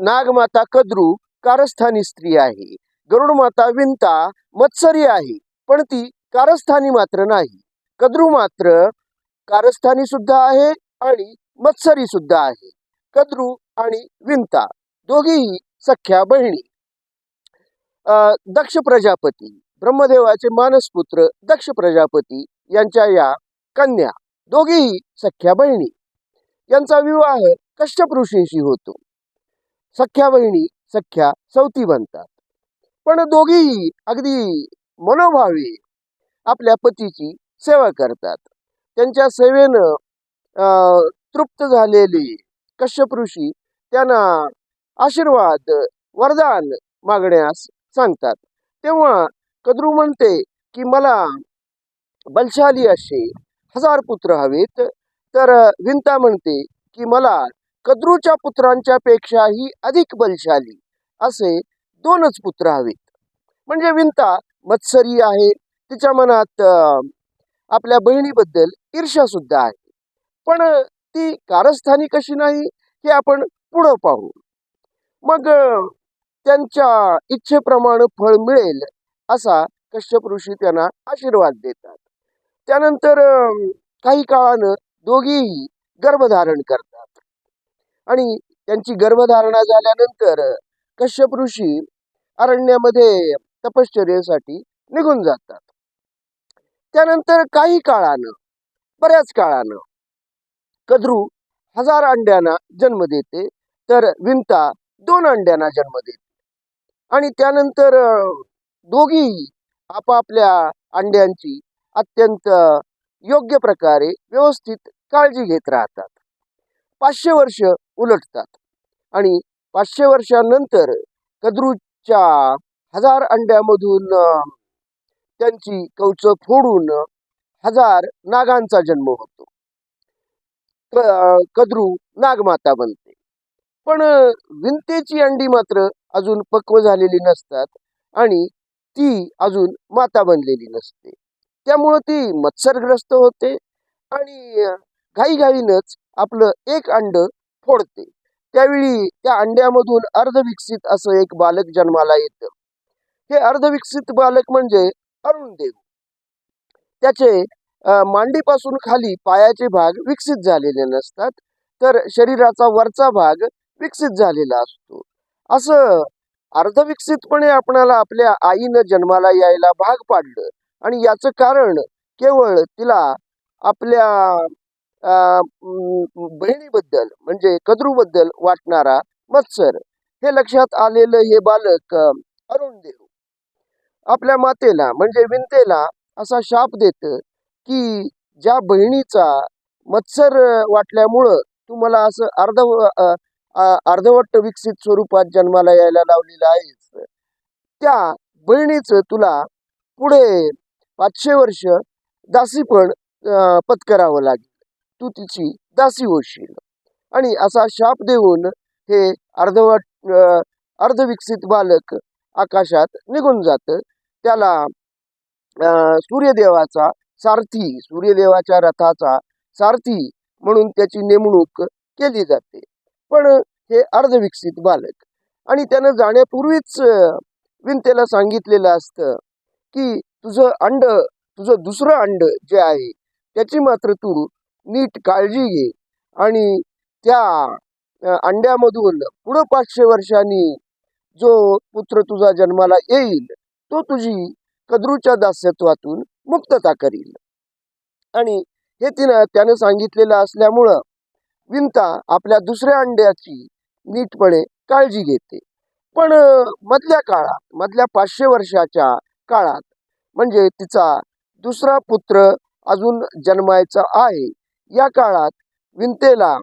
नागमाता कद्रू कारस्थानी स्त्री आहे. गरुड माता विंता मत्सरी आहे पण ती कारस्थानी मात्र नाही. कद्रू मात्र कारस्थानी सुद्धा आहे आणि मत्सरी सुद्धा आहे. कद्रू आणि विंता दोघीही सख्या बहिणी. दक्ष प्रजापती ब्रह्मदेवाचे मानसपुत्र दक्ष प्रजापती यांच्या या कन्या दोघीही सख्या बहिणी. यांचा विवाह कश्यप ऋषींशी होतो. सख्या बहिणी सख्या सवती बनतात. पण दोघीही अगदी मनोभावे आपल्या पतीची सेवा करतात. त्यांच्या सेवेनं तृप्त झालेले कश्यप ऋषी त्यांना आशीर्वाद वरदान मागण्यास सांगतात. तेव्हा कद्रू म्हणते की मला बलशाली असे हजार पुत्र हवेत. तर विंता म्हणते की मला कद्रूच्या पुत्रांच्या पेक्षाही अधिक बलशाली असे दोनच पुत्र हवेत. म्हणजे विंता मत्सरी आहे. तिच्या मनात आपल्या बहिणीबद्दल ईर्ष्या सुद्धा आहे. पण ती कारस्थानी कशी नाही हे आपण पुढं पाहू. मग त्यांच्या इच्छेप्रमाणे फळ मिळेल असा कश्यप ऋषी त्यांना आशीर्वाद देतात. त्यानंतर काही काळानं दोघीही गर्भधारण करतात. आणि त्यांची गर्भधारणा झाल्यानंतर कश्यप ऋषी अरण्यामध्ये तपश्चर्येसाठी निघून जातात. त्यानंतर काही काळानं बऱ्याच काळानं कद्रू हजार अंड्यांना जन्म देते तर विंता दोन अंड्यांना जन्म देते. आणि त्यानंतर दोघीही आपापल्या अंड्यांची अत्यंत योग्य प्रकारे व्यवस्थित काळजी घेत राहतात. पाचशे वर्ष उलटतात. आणि पाचशे वर्षानंतर कद्रूच्या हजार अंड्यामधून त्यांची कवच फोडून हजार नागांचा जन्म होतो. क- कद्रू नागमाता बनते. पण विंतेची अंडी मात्र अजून पक्व झालेली नसतात आणि ती अजून माता बनलेली नसते. त्यामुळं ती मत्सरग्रस्त होते आणि घाईघाईनंच आपलं एक अंड फोडते. त्यावेळी त्या अंड्यामधून अर्धविकसित असं एक बालक जन्माला येतं. हे अर्धविकसित बालक म्हणजे अरुणदेव. त्याचे मांडीपासून खाली पायाचे भाग विकसित झालेले नसतात तर शरीराचा वरचा भाग विकसित झालेला असतो. असं अर्धविकसितपणे आपणाला आपल्या आईनं जन्माला यायला भाग पाडलं आणि याचं कारण केवळ तिला आपल्या बहिणीबद्दल म्हणजे कद्रूबद्दल वाटणारा मत्सर. हे लक्षात आलेलं हे बालक अरुण अरुणदेव आपल्या मातेला म्हणजे विंतेला असा शाप देत की ज्या बहिणीचा मत्सर वाटल्यामुळं तू मला असं अर्ध अर्धवट विकसित स्वरूपात जन्माला यायला लावलेलं आहेस त्या बहिणीचं तुला पुढे पाचशे वर्ष दासीपण अं, पत्करावं लागेल. तू तिची दासी होशील. आणि असा शाप देऊन हे अर्धवट अर्धविकसित बालक आकाशात निघून जातं. त्याला सूर्यदेवाचा सारथी सूर्यदेवाच्या रथाचा सारथी म्हणून त्याची नेमणूक केली जाते. पण हे अर्धविकसित बालक आणि त्यानं जाण्यापूर्वीच विंतेला सांगितलेलं असतं की तुझं अंड तुझं दुसरं अंड जे आहे त्याची मात्र तू नीट काळजी घे. आणि त्या अंड्यामधून पुढं पाचशे वर्षांनी जो पुत्र तुझा जन्माला येईल तो तुझी कद्रूच्या दास्यत्वातून मुक्तता करील. आणि हे तिनं त्यानं सांगितलेलं असल्यामुळं विंता आपल्या दुसऱ्या अंड्याची नीटपणे काळजी घेते. पण मधल्या काळात मधल्या पाचशे वर्षाच्या काळात म्हणजे तिचा दुसरा पुत्र अजून जन्मायचा आहे या काळात विंतेला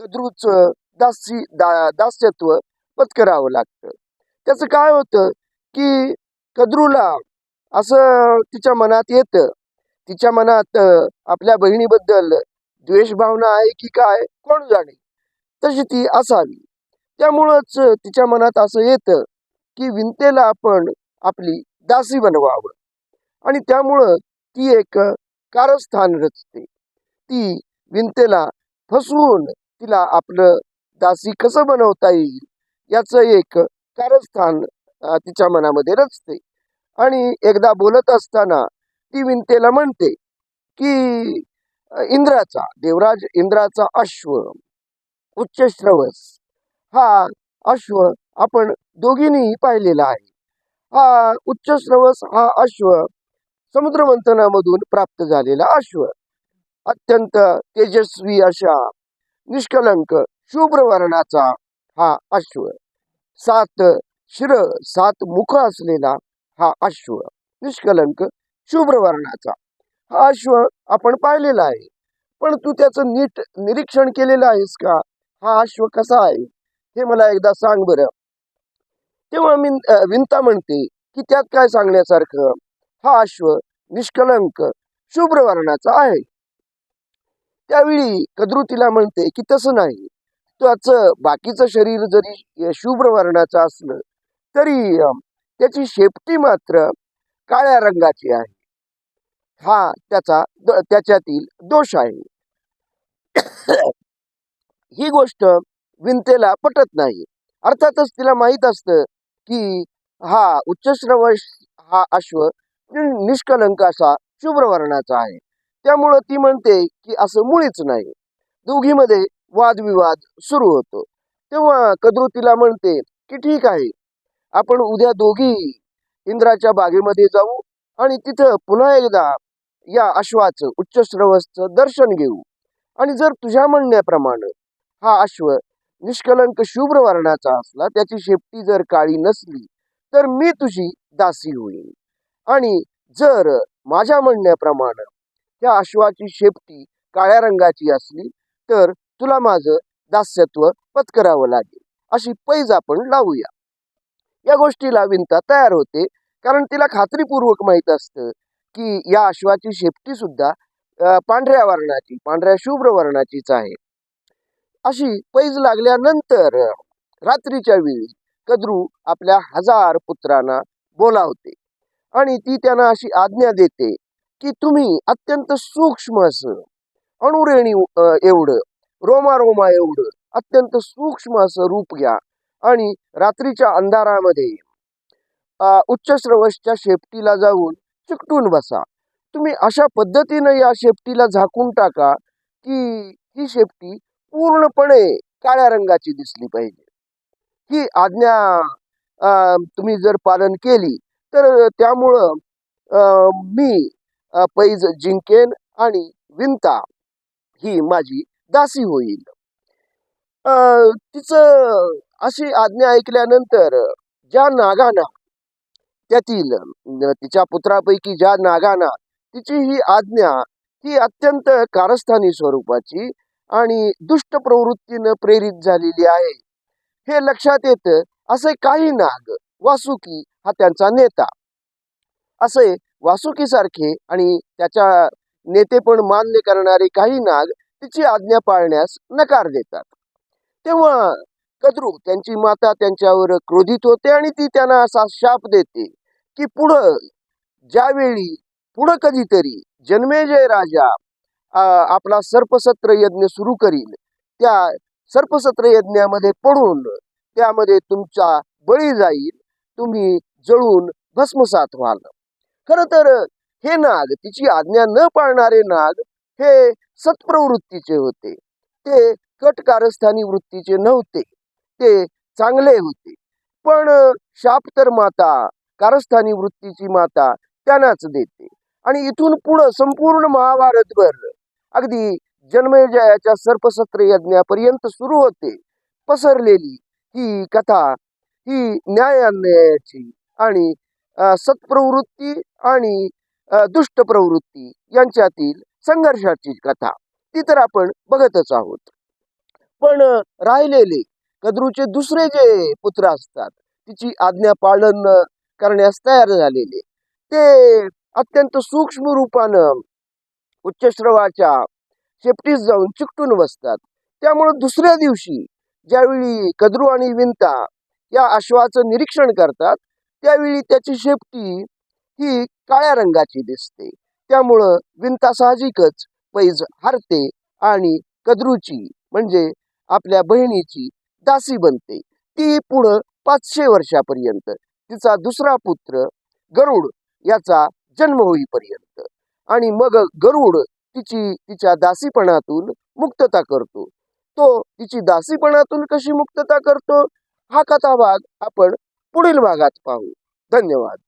कद्रूचं दासी दा दास्यत्व पत्करावं लागतं. त्याचं काय होतं की कद्रूला असं तिच्या मनात येतं. तिच्या मनात आपल्या बहिणीबद्दल द्वेषभावना आहे की काय कोण जाणे? तशी ती असावी. त्यामुळंच तिच्या मनात असं येतं की विंतेला आपण आपली दासी बनवावं. आणि त्यामुळं ती एक कारस्थान रचते. ती विंतेला फसवून तिला आपलं दासी कसं बनवता येईल? याचं एक कारस्थान तिच्या मनामध्ये रचते. आणि एकदा बोलत असताना ती विंतेला म्हणते की इंद्राचा देवराज इंद्राचा अश्व उच्च श्रवस हा अश्व आपण दोघींनीही पाहिलेला आहे. हा उच्च श्रवस हा अश्व समुद्रमंथनामधून प्राप्त झालेला अश्व अत्यंत तेजस्वी अशा निष्कलंक शुभ्र वर्णाचा हा अश्व. सात शिर सात मुख असलेला हा अश्व. निष्कलंक शुभ्र वर्णाचा हा अश्व आपण पाहिलेला आहे. पण तू त्याचं नीट निरीक्षण केलेलं आहेस का? हा अश्व कसा आहे? हे मला एकदा सांग बरं. तेव्हा मी विनता विंता म्हणते की त्यात काय सांगण्यासारखं? हा अश्व निष्कलंक शुभ्र वर्णाचा आहे. त्यावेळी कद्रू तिला म्हणते की तसं नाही. त्याचं बाकीचं शरीर जरी शुभ्र वर्णाचं असलं तरी त्याची शेपटी मात्र काळ्या रंगाची आहे. हा त्याचा त्याच्यातील दोष आहे. ही गोष्ट विंतेला पटत नाही. अर्थातच तिला माहीत असतं की हा उच्चश्रवश हा अश्व निष्कलंक असा शुभ्र वर्णाचा आहे. त्यामुळं ती म्हणते की असं मुळीच नाही. दोघीमध्ये वादविवाद सुरू होतो. तेव्हा कद्रू तिला म्हणते की ठीक आहे आपण उद्या दोघी इंद्राच्या बागेमध्ये जाऊ आणि तिथं पुन्हा एकदा या अश्वाचं उच्चश्रवसचं दर्शन घेऊ. आणि जर तुझ्या म्हणण्याप्रमाणे हा अश्व निष्कलंक शुभ्र वर्णाचा असला त्याची शेपटी जर काळी नसली तर मी तुझी दासी होईल आणि जर माझ्या म्हणण्याप्रमाणे त्या अश्वाची शेपटी काळ्या रंगाची असली तर तुला माझं दास्यत्व पत्करावं लागेल. अशी पैज आपण लावूया. या गोष्टीला विंता तयार होते कारण तिला खात्रीपूर्वक माहीत असतं की या अश्वाची शेपटी सुद्धा पांढऱ्या वर्णाची पांढऱ्या शुभ्र वर्णाचीच आहे. अशी पैज लागल्यानंतर रात्रीच्या वेळी कद्रू आपल्या हजार पुत्रांना बोलावते आणि ती त्यांना अशी आज्ञा देते की तुम्ही अत्यंत सूक्ष्म असं अणुरेणी एवढं रोमारोमा एवढं अत्यंत सूक्ष्म असं रूप घ्या आणि रात्रीच्या अंधारामध्ये उच्च श्रवसच्या शेपटीला जाऊन चिकटून बसा. तुम्ही अशा पद्धतीनं या शेपटीला झाकून टाका की ही शेपटी पूर्णपणे काळ्या रंगाची दिसली पाहिजे. ही आज्ञा तुम्ही जर पालन केली तर त्यामुळं मी पैज जिंकेन आणि विंता ही माझी दासी होईल. तिचं अशी आज्ञा ऐकल्यानंतर ज्या नागाना त्यातील तिच्या पुत्रापैकी ज्या नागाना तिची ही आज्ञा ही अत्यंत कारस्थानी स्वरूपाची आणि दुष्ट प्रवृत्तीनं प्रेरित झालेली आहे. हे लक्षात येतं असे काही नाग वासुकी हा त्यांचा नेता असे वासुकीसारखे आणि त्याच्या नेते पण मान्य करणारे काही नाग तिची आज्ञा पाळण्यास नकार देतात. तेव्हा कद्रू त्यांची माता त्यांच्यावर क्रोधित होते आणि ती त्यांना असा शाप देते की पुढं ज्यावेळी पुढं कधीतरी जन्मेजय राजा आपला सर्पसत्र यज्ञ सुरू करील त्या सर्पसत्र यज्ञामध्ये पडून त्यामध्ये तुमचा बळी जाईल तुम्ही जळून भस्मसात व्हाल. खर तर हे नाग तिची आज्ञा न पाळणारे नाग हे सत्प्रवृत्तीचे होते. ते कट कारस्थानी वृत्तीचे नव्हते. ते चांगले होते. पण शाप तर माता कारस्थानी वृत्तीची माता त्यांनाच देते. आणि इथून पुढं संपूर्ण महाभारतभर अगदी जन्मेजयाच्या सर्पसत्र यज्ञापर्यंत सुरू होते. पसरलेली ही कथा ही न्याय अन्यायाची आणि सत्प्रवृत्ती आणि दुष्ट प्रवृत्ती यांच्यातील संघर्षाची कथा. ती तर आपण बघतच आहोत. पण राहिलेले कद्रूचे दुसरे जे पुत्र असतात तिची आज्ञा पालन करण्यास तयार झालेले ते अत्यंत सूक्ष्म रूपानं उच्चश्रवाच्या शेपटीस जाऊन चिकटून बसतात. त्यामुळं दुसऱ्या दिवशी ज्यावेळी कद्रू आणि विंता या अश्वाचं निरीक्षण करतात त्यावेळी त्याची शेपटी ही काळ्या रंगाची दिसते. त्यामुळं विंता साहजिकच पैज हरते आणि कद्रूची म्हणजे आपल्या बहिणीची दासी बनते. ती पुढं पाचशे वर्षापर्यंत. तिचा दुसरा पुत्र गरुड याचा जन्म होईपर्यंत. आणि मग गरुड तिची तिच्या दासीपणातून मुक्तता करतो. तो तिची दासीपणातून कशी मुक्तता करतो? हा कथाभाग आपण पुढील भागात पाहू. धन्यवाद.